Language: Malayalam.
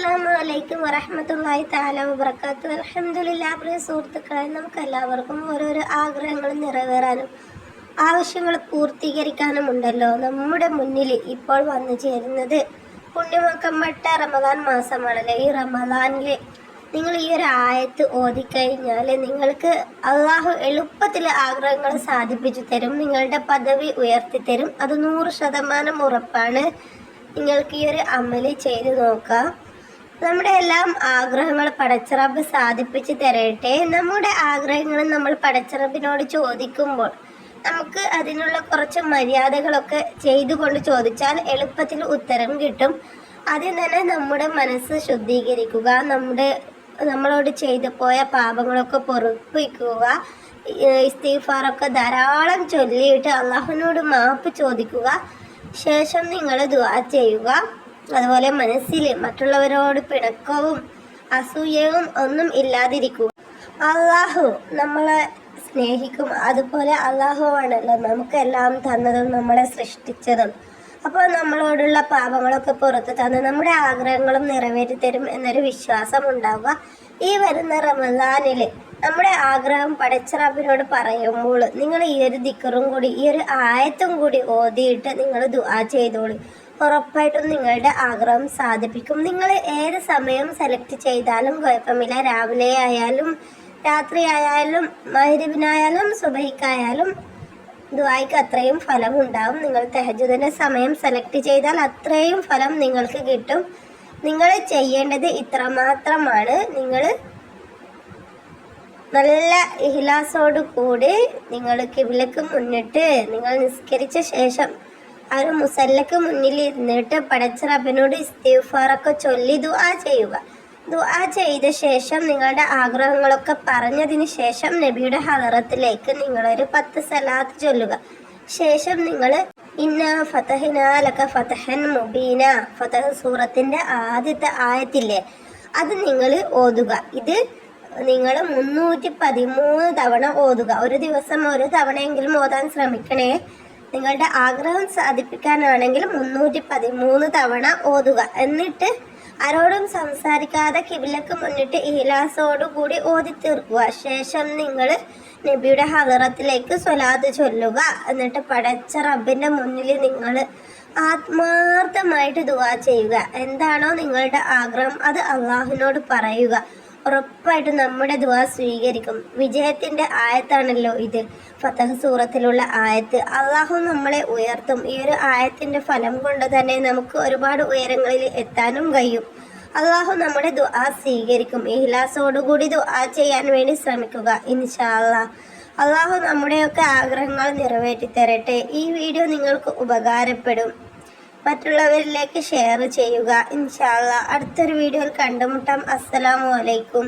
അസ്സലാമു അലൈക്കും വറഹ്മത്തുള്ളാഹി തആല വബറകാത്തു അൽഹംദുലില്ലാ പ്രിയ സുഹൃത്തുക്കളെ നമുക്ക് എല്ലാവർക്കും ഓരോരോ ആഗ്രഹങ്ങൾ നിറവേറാനും ആവശ്യങ്ങൾ പൂർത്തീകരിക്കാനും ഉണ്ടല്ലോ. നമ്മുടെ മുന്നിൽ ഇപ്പോൾ വന്നു ചേരുന്നത് പുണ്യമക്കമ്പട്ട റമദാൻ മാസമാണല്ലോ. ഈ റമദാനിൽ നിങ്ങൾ ഈ ഒരു ആയത്ത് ഓതിക്കഴിഞ്ഞാൽ നിങ്ങൾക്ക് അള്ളാഹു എളുപ്പത്തിൽ ആഗ്രഹങ്ങൾ സാധിപ്പിച്ചു തരും നിങ്ങളുടെ പദവി ഉയർത്തി തരും അത് നൂറ് ശതമാനം ഉറപ്പാണ്. നിങ്ങൾക്ക് ഈ ഒരു അമൽ ചെയ്ത് നോക്കാം. നമ്മുടെ എല്ലാം ആഗ്രഹങ്ങൾ പടച്ചിറബ് സാധിപ്പിച്ച് തരട്ടെ. നമ്മുടെ ആഗ്രഹങ്ങൾ നമ്മൾ പടച്ചിറബിനോട് ചോദിക്കുമ്പോൾ നമുക്ക് അതിനുള്ള കുറച്ച് മര്യാദകളൊക്കെ ചെയ്തുകൊണ്ട് ചോദിച്ചാൽ എളുപ്പത്തിൽ ഉത്തരം കിട്ടും. ആദ്യം തന്നെ നമ്മുടെ മനസ്സ് ശുദ്ധീകരിക്കുക നമ്മുടെ നമ്മളോട് ചെയ്തു പോയ പാപങ്ങളൊക്കെ പൊറുപ്പിക്കുക ഇസ്തീഫാറൊക്കെ ധാരാളം ചൊല്ലിയിട്ട് അള്ളാഹുവിനോട് മാപ്പ് ചോദിക്കുക. ശേഷം നിങ്ങൾ ദുവാ ചെയ്യുക. അതുപോലെ മനസ്സിൽ മറ്റുള്ളവരോട് പിണക്കവും അസൂയവും ഒന്നും ഇല്ലാതിരിക്കുക അള്ളാഹു നമ്മളെ സ്നേഹിക്കും. അതുപോലെ അള്ളാഹു ആണല്ലോ നമുക്കെല്ലാം തന്നതും നമ്മളെ സൃഷ്ടിച്ചതും. അപ്പോൾ നമ്മളോടുള്ള പാപങ്ങളൊക്കെ പുറത്ത് തന്ന് നമ്മുടെ ആഗ്രഹങ്ങളും നിറവേറ്റി തരും എന്നൊരു വിശ്വാസം ഉണ്ടാവുക ഈ വരുന്ന റമദാനിൽ നമ്മുടെ ആഗ്രഹം റബ്ബിനോട് പറയുമ്പോൾ നിങ്ങൾ ഈ ഒരു ദിക്കറും കൂടി ഈ ഒരു ആയത്തും കൂടി ഓതിയിട്ട് നിങ്ങൾ ദുആ ചെയ്തോളൂ. ഉറപ്പായിട്ടും നിങ്ങളുടെ ആഗ്രഹം സാധിപ്പിക്കും. നിങ്ങൾ ഏത് സമയം സെലക്ട് ചെയ്താലും കുഴപ്പമില്ല. രാവിലെ ആയാലും രാത്രി ആയാലും മഹരിബിനായാലും സുബഹിക്കായാലും ദുബായിക്ക് അത്രയും ഫലം ഉണ്ടാവും നിങ്ങൾ തെഹജുദിന്റെ സമയം സെലക്ട് ചെയ്താൽ അത്രയും ഫലം നിങ്ങൾക്ക് കിട്ടും. നിങ്ങൾ ചെയ്യേണ്ടത് ഇത്രമാത്രമാണ്. നിങ്ങൾ നല്ല ഇഹ്ലാസോട് കൂടി നിങ്ങൾ കിബിലക്ക് മുന്നിട്ട് നിങ്ങൾ നിസ്കരിച്ച ശേഷം ഒരു മുസല്ലക്ക് മുന്നിൽ ഇരുന്നിട്ട് പടച്ച റബ്ബിനോട് ഇസ്തിഫാറൊക്കെ ചൊല്ലി ദുആ ചെയ്യുക. ദുആ ചെയ്ത ശേഷം നിങ്ങളുടെ ആഗ്രഹങ്ങളൊക്കെ പറഞ്ഞതിന് ശേഷം നബിയുടെ ഹലറത്തിലേക്ക് നിങ്ങളൊരു പത്ത് സലാത്ത് ചൊല്ലുക. ശേഷം നിങ്ങൾ ഇന്ന ഫതഹിനാലൊക്കെ ഫതഹൻ മുബീന. ഫതഹ് സൂറത്തിന്റെ ആദ്യത്തെ ആയത്തില്ലേ? അത് നിങ്ങൾ ഓതുക. ഇത് നിങ്ങൾ മുന്നൂറ്റി പതിമൂന്ന് തവണ ഓതുക. ഒരു ദിവസം ഒരു തവണയെങ്കിലും ഓതാൻ ശ്രമിക്കണേ. നിങ്ങളുടെ ആഗ്രഹം സാധിപ്പിക്കാനാണെങ്കിൽ മുന്നൂറ്റി പതിമൂന്ന് തവണ ഓതുക. എന്നിട്ട് ആരോടും സംസാരിക്കാതെ കിബിലക്ക് മുന്നിട്ട് ഇഹ്ലാസോടു കൂടി ഓതി തീർക്കുക. ശേഷം നിങ്ങൾ നബിയുടെ ഹദറത്തിലേക്ക് സ്വലാത്ത് ചൊല്ലുക. എന്നിട്ട് പടച്ച റബ്ബിന്റെ മുന്നിൽ നിങ്ങൾ ആത്മാർത്ഥമായിട്ട് ദുവാ ചെയ്യുക. എന്താണോ നിങ്ങളുടെ ആഗ്രഹം അത് അള്ളാഹുവിനോട് പറയുക. ഉറപ്പായിട്ടും നമ്മുടെ ദുവാ സ്വീകരിക്കും. വിജയത്തിന്റെ ആയത്താണല്ലോ ഇത്. ഫതഹ് സൂറത്തിലുള്ള ആയത്ത്. അള്ളാഹു നമ്മളെ ഉയർത്തും. ഈ ഒരു ആയത്തിന്റെ ഫലം കൊണ്ട് തന്നെ നമുക്ക് ഒരുപാട് ഉയരങ്ങളിൽ എത്താനും കഴിയും. അള്ളാഹു നമ്മുടെ ദുആ സ്വീകരിക്കും. ഇഹ്ലാസോടുകൂടി ദുആ ചെയ്യാൻ വേണ്ടി ശ്രമിക്കുക ഇൻഷാല്ലാ അള്ളാഹു നമ്മുടെയൊക്കെ ആഗ്രഹങ്ങൾ നിറവേറ്റി തരട്ടെ ഈ വീഡിയോ നിങ്ങൾക്ക് ഉപകാരപ്പെടും. മറ്റുള്ളവരിലേക്ക് ഷെയർ ചെയ്യുക. ഇൻഷാല്ല അടുത്തൊരു വീഡിയോയിൽ കണ്ടുമുട്ടാം. അസ്സലാമു അലൈക്കും.